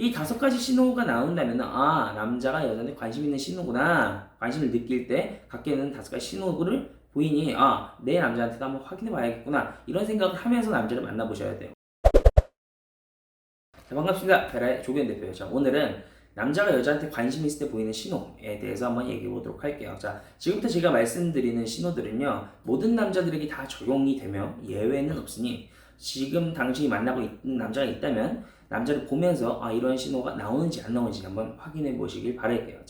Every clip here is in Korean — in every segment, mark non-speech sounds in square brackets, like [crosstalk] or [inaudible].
이 다섯 가지 신호가 나온다면 아 남자가 여자한테 관심 있는 신호구나. 관심을 느낄 때 갖게 되는 다섯 가지 신호를 보이니 아 내 남자한테도 한번 확인해 봐야겠구나. 이런 생각을 하면서 남자를 만나보셔야 돼요. 자 반갑습니다. 베라의 조견 대표예요. 자 오늘은 남자가 여자한테 관심 있을 때 보이는 신호에 대해서 한번 얘기해 보도록 할게요. 자 지금부터 제가 말씀드리는 신호들은요 모든 남자들에게 다 적용이 되며 예외는 없으니 지금 당신이 만나고 있는 남자가 있다면 남자를 보면서 아 이런 신호가 나오는지 안 나오는지 한번 확인해 보시길 바랄게요.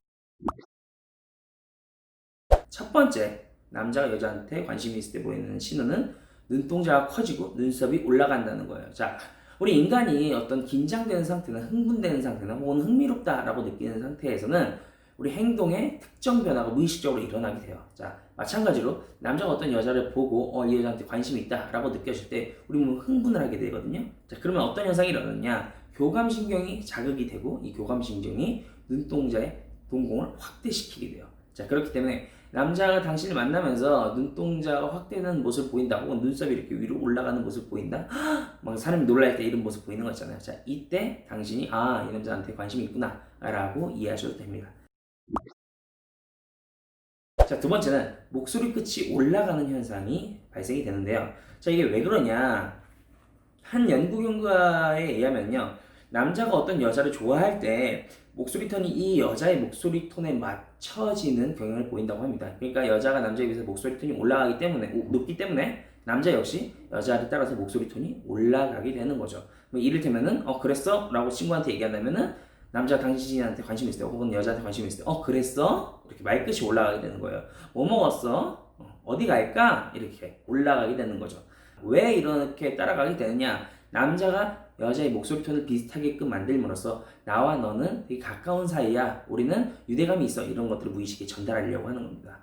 첫 번째 남자가 여자한테 관심이 있을 때 보이는 신호는 눈동자가 커지고 눈썹이 올라간다는 거예요. 자, 우리 인간이 어떤 긴장되는 상태나 흥분되는 상태나 혹은 흥미롭다라고 느끼는 상태에서는 우리 행동에 특정 변화가 무의식적으로 일어나게 돼요. 자, 마찬가지로 남자가 어떤 여자를 보고 어, 이 여자한테 관심이 있다라고 느껴질 때 우리 몸은 흥분을 하게 되거든요. 자, 그러면 어떤 현상이 일어나냐? 교감신경이 자극이 되고 이 교감신경이 눈동자의 동공을 확대시키게 돼요. 자, 그렇기 때문에 남자가 당신을 만나면서 눈동자가 확대되는 모습을 보인다 혹은 눈썹이 이렇게 위로 올라가는 모습을 보인다 [gasps] 막 사람이 놀랄 때 이런 모습 보이는 거 있잖아요 자 이때 당신이 아 이 남자한테 관심이 있구나 라고 이해하셔도 됩니다 자 두 번째는 목소리 끝이 올라가는 현상이 발생이 되는데요. 자 이게 왜 그러냐? 한 연구 결과에 의하면요. 남자가 어떤 여자를 좋아할 때 목소리 톤이 이 여자의 목소리 톤에 맞춰지는 경향을 보인다고 합니다. 그러니까 여자가 남자에 비해서 목소리 톤이 올라가기 때문에 오- 높기 때문에 남자 역시 여자를 따라서 목소리 톤이 올라가게 되는 거죠. 뭐 이를테면은 어 그랬어라고 친구한테 얘기한다면은 남자 당신한테 관심 있을 때 혹은 여자한테 관심 있을 때 어 그랬어 이렇게 말끝이 올라가게 되는 거예요. 뭐 먹었어? 어, 어디 갈까? 이렇게 올라가게 되는 거죠. 왜 이렇게 따라가게 되느냐? 남자가 여자의 목소리 톤을 비슷하게끔 만들므로써 나와 너는 되게 가까운 사이야. 우리는 유대감이 있어. 이런 것들을 무의식에 전달하려고 하는 겁니다.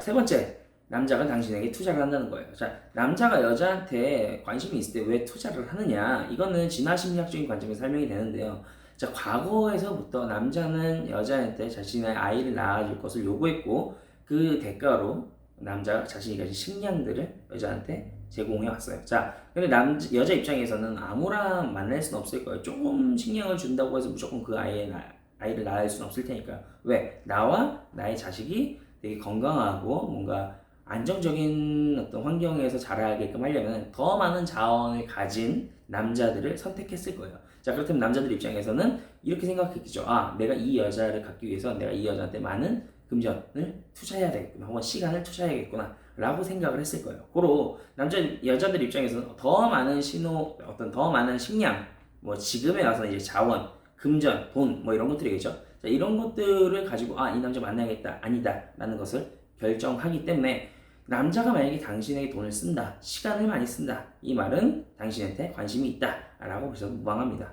세 번째, 남자가 당신에게 투자를 한다는 거예요. 자, 남자가 여자한테 관심이 있을 때 왜 투자를 하느냐? 이거는 진화 심리학적인 관점에서 설명이 되는데요. 자, 과거에서부터 남자는 여자한테 자신의 아이를 낳아줄 것을 요구했고 그 대가로 남자가 자신이 가진 식량들을 여자한테 제공해 왔어요. 자, 근데 남 여자 입장에서는 아무랑 만날 수는 없을 거예요. 조금 식량을 준다고 해서 무조건 그 아이의 나, 아이를 낳을 수는 없을 테니까. 왜? 나와 나의 자식이 되게 건강하고 뭔가 안정적인 어떤 환경에서 자라게끔 하려면 더 많은 자원을 가진 남자들을 선택했을 거예요. 자, 그렇다면 남자들 입장에서는 이렇게 생각했겠죠. 아, 내가 이 여자를 갖기 위해서 내가 이 여자한테 많은 금전을 투자해야 되겠구나. 혹은 시간을 투자해야겠구나. 라고 생각을 했을 거예요. 고로 남자 여자들 입장에서는 더 많은 신호 어떤 더 많은 식량 뭐 지금에 와서 이제 자원 금전 돈 뭐 이런 것들이겠죠. 자, 이런 것들을 가지고 아 이 남자 만나야겠다 아니다 라는 것을 결정하기 때문에 남자가 만약에 당신에게 돈을 쓴다 시간을 많이 쓴다 이 말은 당신한테 관심이 있다 라고 보셔도 무방합니다.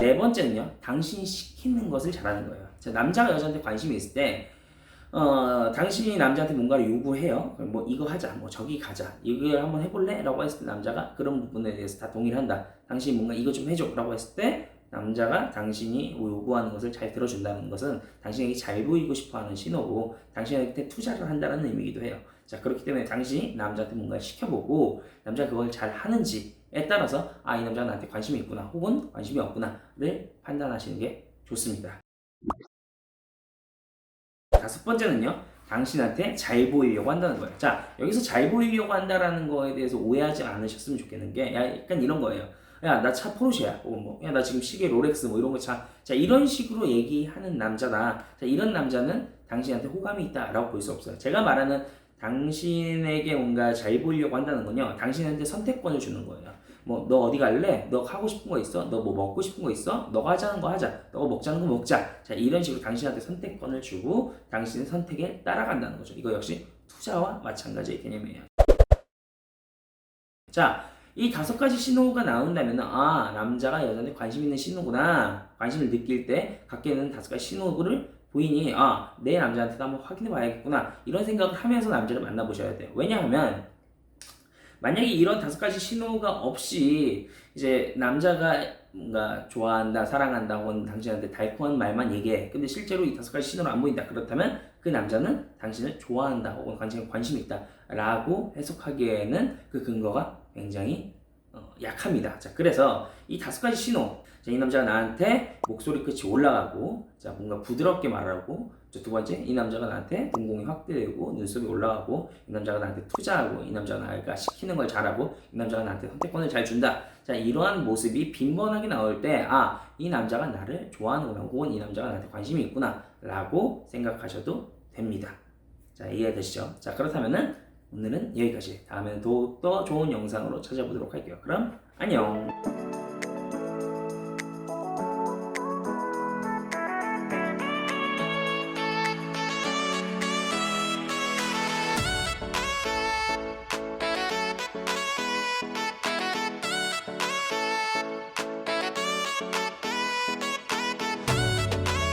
네 번째는요 당신이 시키는 것을 잘하는 거예요. 자, 남자가 여자한테 관심이 있을 때 어, 당신이 남자한테 뭔가를 요구해요. 뭐 이거 하자, 뭐 저기 가자, 이걸 한번 해볼래? 라고 했을 때 남자가 그런 부분에 대해서 다 동의를 한다. 당신이 뭔가 이거 좀 해줘. 라고 했을 때 남자가 당신이 요구하는 것을 잘 들어준다는 것은 당신에게 잘 보이고 싶어 하는 신호고 당신한테 투자를 한다는 의미이기도 해요. 자, 그렇기 때문에 당신이 남자한테 뭔가 시켜보고 남자가 그걸 잘 하는지에 따라서 아, 이 남자가 나한테 관심이 있구나 혹은 관심이 없구나를 판단하시는 게 좋습니다. 다섯 번째는요. 당신한테 잘 보이려고 한다는 거예요. 자, 여기서 잘 보이려고 한다라는 거에 대해서 오해하지 않으셨으면 좋겠는 게, 야, 약간 이런 거예요. 야, 나 차 포르쉐야. 혹은 뭐, 야, 나 지금 시계 롤렉스 뭐 이런 거 차. 자, 이런 식으로 얘기하는 남자다. 자, 이런 남자는 당신한테 호감이 있다라고 볼 수 없어요. 제가 말하는 당신에게 뭔가 잘 보이려고 한다는 건요. 당신한테 선택권을 주는 거예요. 뭐, 너 어디 갈래? 너 하고 싶은 거 있어? 너 뭐 먹고 싶은 거 있어? 너가 하자는 거 하자. 너가 먹자는 거 먹자. 자, 이런 식으로 당신한테 선택권을 주고 당신의 선택에 따라간다는 거죠. 이거 역시 투자와 마찬가지의 개념이에요. 자, 이 다섯 가지 신호가 나온다면, 아, 남자가 여자한테 관심 있는 신호구나. 관심을 느낄 때 되는 다섯 가지 신호를 보이니, 아, 내 남자한테도 한번 확인해 봐야겠구나. 이런 생각을 하면서 남자를 만나보셔야 돼요. 왜냐하면, 만약에 이런 다섯 가지 신호가 없이 이제 남자가 뭔가 좋아한다, 사랑한다, 혹은 당신한테 달콤한 말만 얘기해. 근데 실제로 이 다섯 가지 신호를 안 보인다. 그렇다면 그 남자는 당신을 좋아한다, 혹은 당신에 관심이 있다. 라고 해석하기에는 그 근거가 굉장히 어, 약합니다. 자, 그래서 이 다섯 가지 신호. 자, 이 남자가 나한테 목소리 끝이 올라가고, 자, 뭔가 부드럽게 말하고, 자, 두 번째, 이 남자가 나한테 동공이 확대되고, 눈썹이 올라가고, 이 남자가 나한테 투자하고, 이 남자가 나가 시키는 걸 잘하고, 이 남자가 나한테 선택권을 잘 준다. 자, 이러한 모습이 빈번하게 나올 때, 아, 이 남자가 나를 좋아하는구나, 혹은 이 남자가 나한테 관심이 있구나, 라고 생각하셔도 됩니다. 자, 이해되시죠? 자, 그렇다면은 오늘은 여기까지. 다음에는 더욱더 좋은 영상으로 찾아보도록 할게요. 그럼 안녕!